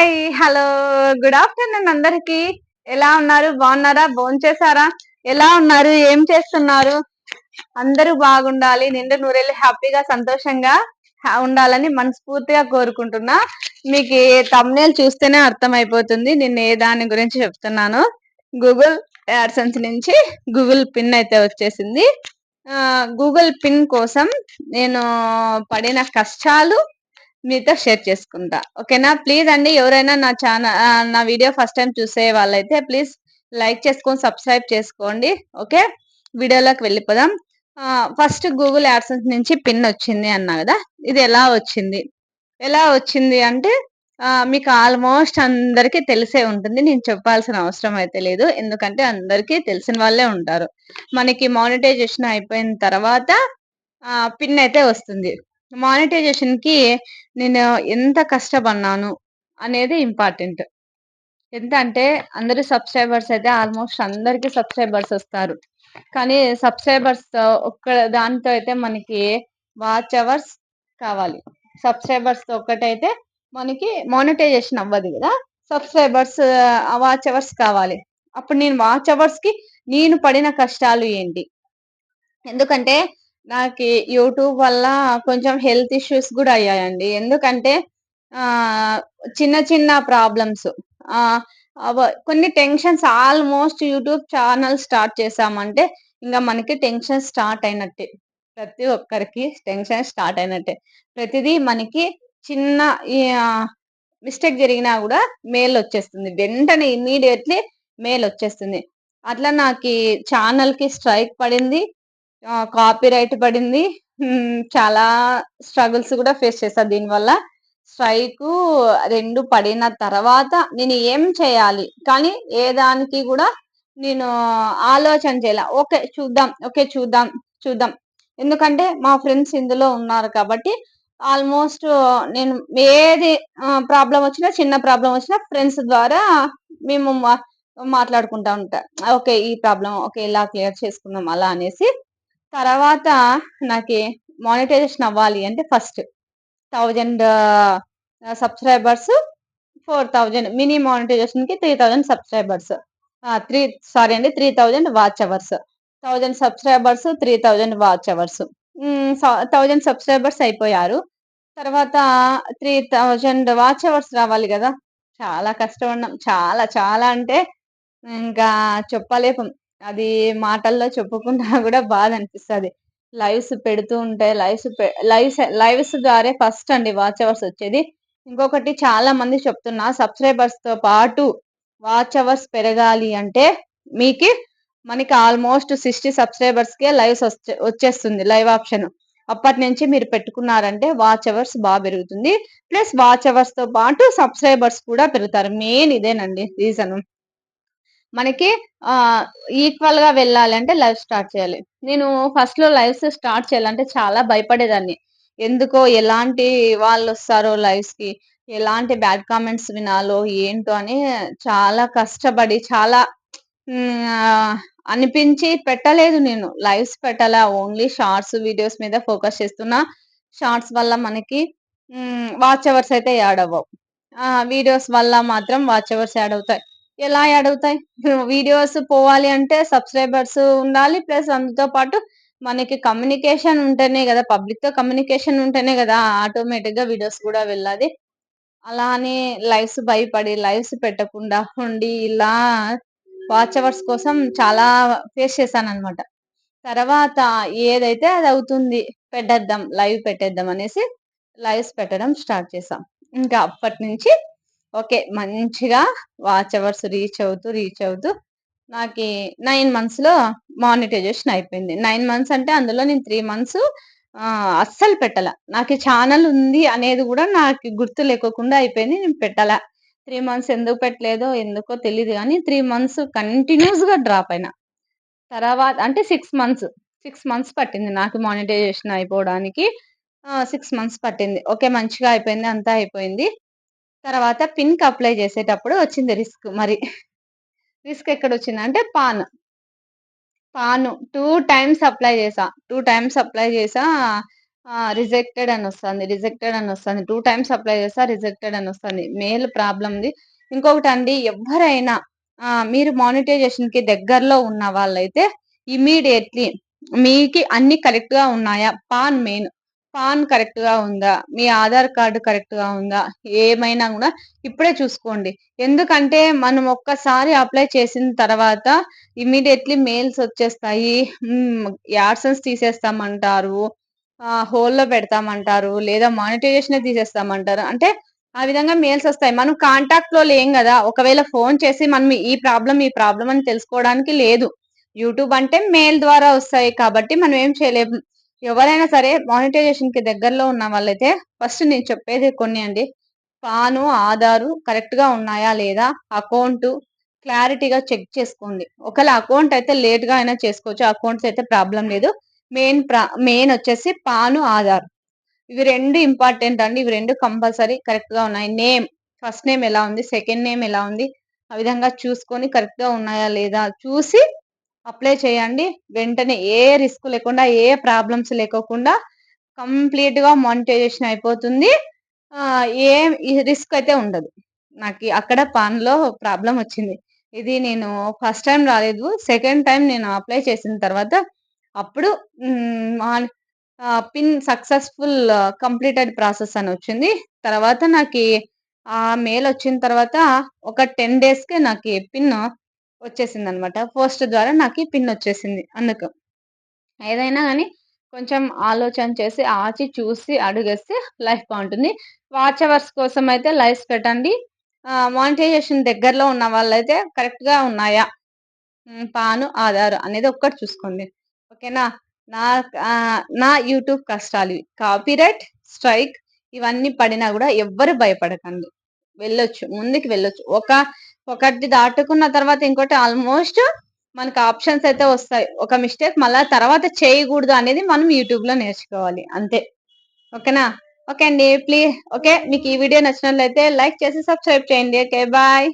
Hi hello. Good afternoon అందరికి. ఎలా ఉన్నారు? బాగున్నారా? భోంచేశారా? ఎలా ఉన్నారు? ఏం చేస్తున్నారు? అందరూ బాగుండాలి నిండు నూరేళ్ళు హ్యాపీగా సంతోషంగా ఉండాలని మనస్ఫూర్తిగా కోరుకుంటున్నా. మీకు తమ్నేల్ చూస్తేనే అర్థమైపోతుంది. నేను ఏ దాని గురించి చెప్తున్నాను. గూగుల్ యాడ్సెన్స్ నుంచి గూగుల్ పిన్ అయితే వచ్చేసింది. గూగుల్ పిన్ కోసం నేను పడిన కష్టాలు మీతో షేర్ చేసుకుంటా. ఓకేనా? ప్లీజ్ అండి ఎవరైనా నా ఛానల్ నా వీడియో ఫస్ట్ టైం చూసే వాళ్ళైతే ప్లీజ్ లైక్ చేసుకొని సబ్స్క్రైబ్ చేసుకోండి. ఓకే? వీడియోలోకి వెళ్ళిపోదాం. ఫస్ట్ గూగుల్ యాడ్సెన్స్ నుంచి పిన్ వచ్చింది అన్నా కదా? ఇది ఎలా వచ్చింది? ఎలా వచ్చింది అంటే మీకు ఆల్మోస్ట్ అందరికీ తెలిసే ఉంటుంది. నేను చెప్పాల్సిన అవసరం అయితే లేదు. ఎందుకంటే అందరికీ తెలిసిన వాళ్ళే ఉంటారు. మనకి మానిటైజేషన్ అయిపోయిన తర్వాత పిన్ అయితే వస్తుంది. మానిటైజేషన్కి నేను ఎంత కష్టపడినాను అనేది ఇంపార్టెంట్. ఎంత అంటే అందరూ సబ్స్క్రైబర్స్ అయితే ఆల్మోస్ట్ అందరికి సబ్స్క్రైబర్స్ వస్తారు. కానీ సబ్స్క్రైబర్స్ ఒక్క దాంతో అయితే మనకి వాచ్ అవర్స్ కావాలి. సబ్స్క్రైబర్స్ ఒక్కటైతే మనకి మానిటైజేషన్ అవ్వదు కదా. సబ్స్క్రైబర్స్ వాచ్ అవర్స్ కావాలి. అప్పుడు నేను వాచ్ అవర్స్కి నేను పడిన కష్టాలు ఏంటి? ఎందుకంటే నాకు యూట్యూబ్ వల్ల కొంచెం హెల్త్ ఇష్యూస్ కూడా అయ్యాయండి. ఎందుకంటే చిన్న చిన్న ప్రాబ్లమ్స్. కొన్ని tensions almost YouTube channel start చేసామంటే ఇంకా మనకి టెన్షన్ స్టార్ట్ అయినట్టే. ప్రతి ఒక్కరికి టెన్షన్ స్టార్ట్ అయినట్టే. ప్రతిదీ మనకి చిన్న మిస్టేక్ జరిగినా కూడా మెయిల్ వచ్చేస్తుంది. వెంటనే ఇమీడియట్లీ మెయిల్ వచ్చేస్తుంది. అట్లా నాకు ఛానల్కి స్ట్రైక్ పడింది. కాపీ రైట్ పడింది. చాలా స్ట్రగుల్స్ కూడా ఫేస్ చేశా దీనివల్ల. స్ట్రైక్ రెండు పడిన తర్వాత నేను ఏం చేయాలి? కానీ ఏ దానికి కూడా నేను ఆలోచన చేయాల. ఓకే చూద్దాం ఓకే చూద్దాం చూద్దాం. ఎందుకంటే మా ఫ్రెండ్స్ ఇందులో ఉన్నారు కాబట్టి ఆల్మోస్ట్ నేను ఏది ప్రాబ్లం వచ్చినా చిన్న ప్రాబ్లం వచ్చినా ఫ్రెండ్స్ ద్వారా మేము మా- మాట్లాడుకుంటా ఉంటా. ఓకే ఈ ప్రాబ్లం ఓకే ఇలా క్లియర్ చేసుకుందాం అలా అనేసి తర్వాత నాకు మానిటైజేషన్ అవ్వాలి అంటే first thousand subscribers four thousand mini మానిటైజేషన్కి three thousand subscribers three sorry అండి three thousand watch hours thousand subscribers three thousand watch hours thousand subscribers అయిపోయారు. తర్వాత త్రీ థౌజండ్ వాచ్ అవర్స్ రావాలి కదా. చాలా కష్టపడినాం చాలా చాలా అంటే ఇంకా చెప్పలేపం అది మాటల్లో చెప్పుకున్నా కూడా బాధ అనిపిస్తుంది లైవ్స్ పెడుతూ ఉంటే లైవ్స్ లైవ్స్ లైవ్స్ ద్వారా ఫస్ట్ అండి వాచ్ అవర్స్ వచ్చేది. ఇంకొకటి చాలా మంది చెప్తున్నా సబ్స్క్రైబర్స్తో పాటు వాచ్ అవర్స్ పెరగాలి అంటే మీకు మనకి ఆల్మోస్ట్ సిక్స్టీ సబ్స్క్రైబర్స్ కే లైవ్స్ వచ్చే వచ్చేస్తుంది లైవ్ ఆప్షన్. అప్పటి నుంచి మీరు పెట్టుకున్నారంటే వాచ్ అవర్స్ బాగా పెరుగుతుంది. ప్లస్ వాచ్ అవర్స్తో పాటు సబ్స్క్రైబర్స్ కూడా పెరుగుతారు. మెయిన్ ఇదేనండి రీజన్. మనకి ఆ ఈక్వల్గా వెళ్ళాలంటే లైవ్ స్టార్ట్ చేయాలి. నేను ఫస్ట్లో లైవ్స్ స్టార్ట్ చేయాలంటే చాలా భయపడేదాన్ని. ఎందుకో ఎలాంటి వాళ్ళు వస్తారో లైవ్స్కి ఎలాంటి బ్యాడ్ కామెంట్స్ వినాలో ఏంటో అని చాలా కష్టపడి చాలా అనిపించి పెట్టలేదు నేను. లైవ్స్ పెట్టాలా? ఓన్లీ షార్ట్స్ వీడియోస్ మీద ఫోకస్ చేస్తున్నా. షార్ట్స్ వల్ల మనకి వాచ్ అవర్స్ అయితే యాడ్ అవ్వవు. వీడియోస్ వల్ల మాత్రం వాచ్ అవర్స్ యాడ్ అవుతాయి. ఎలా అడుగుతాయి? వీడియోస్ పోవాలి అంటే సబ్స్క్రైబర్స్ ఉండాలి ప్లస్ అందుతో పాటు మనకి కమ్యూనికేషన్ ఉంటేనే కదా పబ్లిక్తో కమ్యూనికేషన్ ఉంటేనే కదా ఆటోమేటిక్గా వీడియోస్ కూడా వెళ్ళాలి అలా అని లైవ్స్ భయపడి లైవ్స్ పెట్టకుండా ఉండి ఇలా వాచ్ అవర్స్ కోసం చాలా ఫేస్ చేశాను అనమాట తర్వాత ఏదైతే అది అవుతుంది పెట్టేద్దాం లైవ్ పెట్టేద్దాం అనేసి లైవ్స్ పెట్టడం స్టార్ట్ చేసాం ఇంకా అప్పటి నుంచి ఓకే. మంచిగా వాచ్ అవర్స్ రీచ్ అవుతూ రీచ్ అవుతూ నాకు నైన్ మంత్స్లో మానిటైజేషన్ అయిపోయింది. నైన్ మంత్స్ అంటే అందులో నేను త్రీ మంత్స్ అస్సలు పెట్టాల. నాకు ఛానల్ ఉంది అనేది కూడా నాకు గుర్తు లేకోకుండా అయిపోయింది. నేను పెట్టాల. త్రీ మంత్స్ ఎందుకు పెట్టలేదో ఎందుకో తెలియదు కానీ త్రీ మంత్స్ కంటిన్యూస్గా డ్రాప్ అయినా. తర్వాత అంటే సిక్స్ మంత్స్ సిక్స్ మంత్స్ పట్టింది నాకు మానిటైజేషన్ అయిపోవడానికి. సిక్స్ మంత్స్ పట్టింది. ఓకే మంచిగా అయిపోయింది అంతా అయిపోయింది. తర్వాత పిన్కి అప్లై చేసేటప్పుడు వచ్చింది రిస్క్ మరి. రిస్క్ ఎక్కడ వచ్చింది అంటే PAN. PAN two times apply చేసా. టూ టైమ్స్ అప్లై చేసా రిజెక్టెడ్ అని వస్తుంది రిజెక్టెడ్ అని వస్తుంది. టూ టైమ్స్ అప్లై చేసా రిజెక్టెడ్ అని వస్తుంది. మెయిల్ ప్రాబ్లమ్ది ఇంకొకటి అండి ఎవరైనా మీరు మానిటైజేషన్కి దగ్గరలో ఉన్న వాళ్ళైతే ఇమీడియట్లీ మీకు అన్ని కరెక్ట్గా ఉన్నాయా? Pan main. పాన్ కరెక్ట్గా ఉందా? మీ ఆధార్ కార్డు కరెక్ట్గా ఉందా? ఏమైనా కూడా ఇప్పుడే చూసుకోండి. ఎందుకంటే మనం ఒక్కసారి అప్లై చేసిన తర్వాత ఇమీడియట్లీ మెయిల్స్ వచ్చేస్తాయి. యాడ్సన్స్ తీసేస్తామంటారు. హోల్లో పెడతామంటారు. లేదా మానిటైజేషన్ తీసేస్తామంటారు. అంటే ఆ విధంగా మెయిల్స్ వస్తాయి. మనం కాంటాక్ట్లో లేం కదా. ఒకవేళ ఫోన్ చేసి మనం ఈ ప్రాబ్లం ఈ ప్రాబ్లం అని తెలుసుకోవడానికి లేదు. యూట్యూబ్ అంటే మెయిల్ ద్వారా వస్తాయి కాబట్టి మనం ఏం చేయలేము ఎవరైనా సరే మానిటైజేషన్కి దగ్గరలో ఉన్న వాళ్ళైతే ఫస్ట్ నేను చెప్పేది కొన్ని అండి. పాను ఆధారు కరెక్ట్గా ఉన్నాయా లేదా? అకౌంట్ క్లారిటీగా చెక్ చేసుకోండి. ఒకవేళ అకౌంట్ అయితే లేట్గా అయినా చేసుకోవచ్చు. అకౌంట్స్ అయితే ప్రాబ్లం లేదు. మెయిన్ మెయిన్ వచ్చేసి పాను ఆధార్. ఇవి రెండు ఇంపార్టెంట్ అండి. ఇవి రెండు కంపల్సరీ కరెక్ట్గా ఉన్నాయి. నేమ్ ఫస్ట్ నేమ్ ఎలా ఉంది? సెకండ్ నేమ్ ఎలా ఉంది? ఆ విధంగా చూసుకొని కరెక్ట్గా ఉన్నాయా లేదా? చూసి అప్లై చేయండి. వెంటనే ఏ రిస్క్ లేకుండా ఏ ప్రాబ్లమ్స్ లేకోకుండా కంప్లీట్గా మానిటైజేషన్ అయిపోతుంది. ఏ రిస్క్ అయితే ఉండదు. నాకు అక్కడ పాన్లో ప్రాబ్లం వచ్చింది. ఇది నేను ఫస్ట్ టైం రాలేదు. సెకండ్ టైం నేను అప్లై చేసిన తర్వాత అప్పుడు పిన్ సక్సెస్ఫుల్ కంప్లీటెడ్ ప్రాసెస్ అని వచ్చింది. తర్వాత నాకు ఆ మెయిల్ వచ్చిన తర్వాత ఒక టెన్ డేస్కే నాకు పిన్ వచ్చేసింది అనమాట పోస్ట్ ద్వారా నాకు పిన్ వచ్చేసింది అందుకు. ఏదైనా కానీ కొంచెం ఆలోచన చేసి ఆచి చూసి అడుగేస్తే లైఫ్ బాగుంటుంది. వాచ్ అవర్స్ కోసం అయితే లైఫ్స్ పెట్టండి. మానిటైజేషన్ దగ్గరలో ఉన్న వాళ్ళైతే కరెక్ట్గా ఉన్నాయా? పాను ఆధార్ అనేది ఒక్కటి చూసుకోండి. ఓకేనా? నా నా యూట్యూబ్ కష్టాలు కాపీరైట్ స్ట్రైక్ ఇవన్నీ పడినా కూడా ఎవ్వరు భయపడకండి. వెళ్ళొచ్చు ముందుకు వెళ్ళొచ్చు. ఒక ఒకటి దాటుకున్న తర్వాత ఇంకోటి ఆల్మోస్ట్ మనకు ఆప్షన్స్ అయితే వస్తాయి. ఒక మిస్టేక్ మళ్ళా తర్వాత చేయకూడదు అనేది మనం యూట్యూబ్లో నేర్చుకోవాలి. అంతే. ఓకేనా? ఓకే అండి ప్లీజ్ ఓకే మీకు ఈ వీడియో నచ్చినట్లయితే లైక్ చేసి సబ్స్క్రైబ్ చేయండి. Okay bye